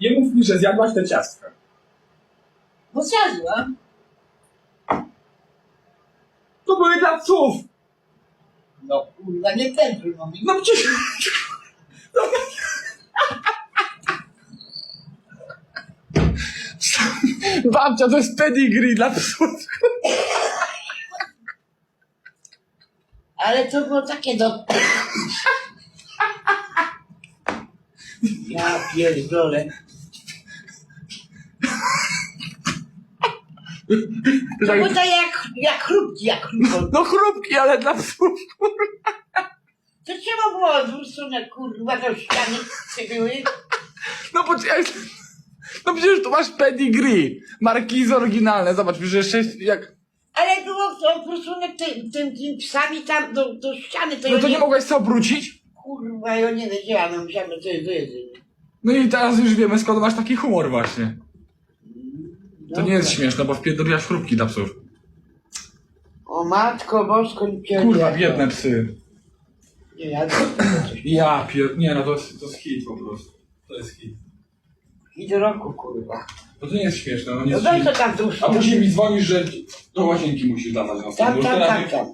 Nie mów mi, że zjadłaś te ciastka. No zjadłam. To były dla psów! No kurwa, nie pędzuj, no mi. No przecież... Babcia, to jest pedigree dla psów. Ale to było takie do... Ja pierdolę. To To tak- było tak jak, jak chrupki, jak chrupki. No chrupki, ale dla psów. To trzeba było odwrócone, kurwa, do ściany były. No poczekaj. No przecież tu masz pedigree. Markizy oryginalne. Zobacz, że jeszcze jest jak... Ale było to odwrócone tym, tym, tym psami tam do, do ściany. To No ja to nie mogłeś sobie obrócić? Kurwa, ja nie wiedziałam, że to wyjdzie. No i teraz już wiemy, skąd masz taki humor właśnie. To nie jest śmieszne, bo wpierdoliłaś chrupki dla psów. O matko bosko, nie pierdolę. Kurwa, biedne psy. Nie, ja. Ja pier... Nie, no to jest, to jest hit po prostu. To jest hit. I do roku, kurwa. No to nie jest śmieszne, no nie No jest daj to śmieszne. tam. A później mi dzwonisz, że do łazienki musisz dawać na Tam, Już tam, teraz tam, tam.